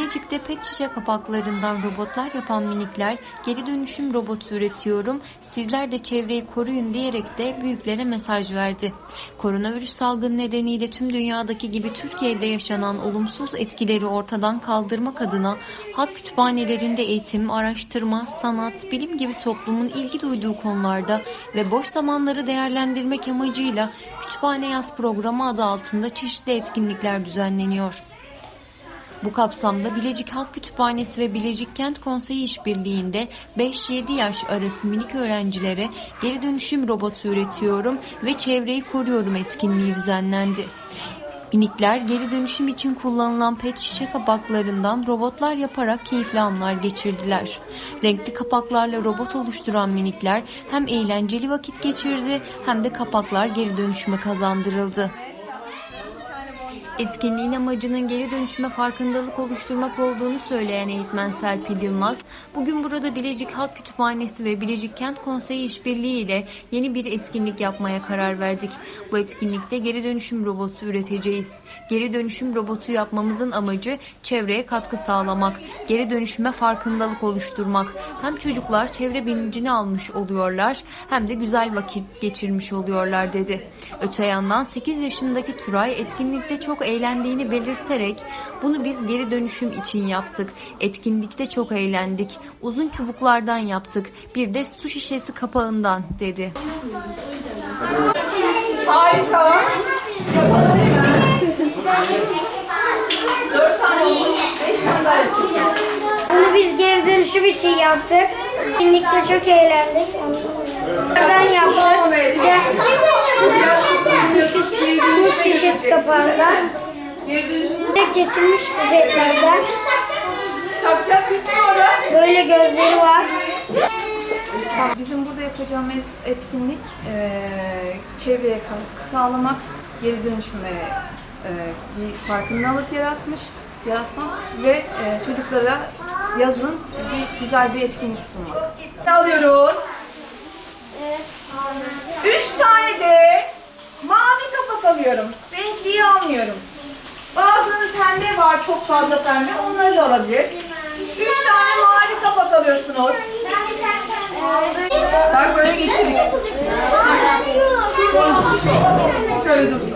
Bilecik'te pet şişe kapaklarından robotlar yapan minikler geri dönüşüm robotu üretiyorum. Sizler de çevreyi koruyun diyerek de büyüklere mesaj verdi. Koronavirüs salgını nedeniyle tüm dünyadaki gibi Türkiye'de yaşanan olumsuz etkileri ortadan kaldırmak adına halk kütüphanelerinde eğitim, araştırma, sanat, bilim gibi toplumun ilgi duyduğu konularda ve boş zamanları değerlendirmek amacıyla Kütüphane Yaz Programı adı altında çeşitli etkinlikler düzenleniyor. Bu kapsamda Bilecik Halk Kütüphanesi ve Bilecik Kent Konseyi işbirliğinde 5-7 yaş arası minik öğrencilere geri dönüşüm robotu üretiyorum ve çevreyi koruyorum etkinliği düzenlendi. Minikler geri dönüşüm için kullanılan pet şişe kapaklarından robotlar yaparak keyifli anlar geçirdiler. Renkli kapaklarla robot oluşturan minikler hem eğlenceli vakit geçirdi hem de kapaklar geri dönüşüme kazandırıldı. Etkinliğin amacının geri dönüşüme farkındalık oluşturmak olduğunu söyleyen eğitmen Serpil Yılmaz, bugün burada Bilecik Halk Kütüphanesi ve Bilecik Kent Konseyi işbirliği ile yeni bir etkinlik yapmaya karar verdik. Bu etkinlikte geri dönüşüm robotu üreteceğiz. Geri dönüşüm robotu yapmamızın amacı çevreye katkı sağlamak, geri dönüşüme farkındalık oluşturmak. Hem çocuklar çevre bilincini almış oluyorlar hem de güzel vakit geçirmiş oluyorlar dedi. Öte yandan 8 yaşındaki Turay etkinlikte çok eğlendiğini belirterek bunu biz geri dönüşüm için yaptık. Etkinlikte çok eğlendik. Uzun çubuklardan yaptık. Bir de su şişesi kapağından dedi. Harika. Yapalım hemen. Dört tane olmuş. Beş tane daha yapacağız. Bunu biz geri dönüşüm için yaptık. Etkinlikte çok eğlendik. Ondan yaptık. De su şişesi kapağından. De kesilmiş pipetlerden. takacak bizim orada. Böyle gözleri var. Bizim burada yapacağımız etkinlik eee, çevreye katkı sağlamak, geri dönüşüme eee, bir farkındalık yaratmış, yaratmak ve eee, çocuklara yazın bir güzel bir etkinlik sunmak. Alıyoruz. Üç tane de alıyorum. Renkliyi almıyorum. Bazılarının pembe var, çok fazla pembe. Onları da alabilir. Üç tane mavi kapak alıyorsunuz. Bak böyle geçirin. Şöyle dursun.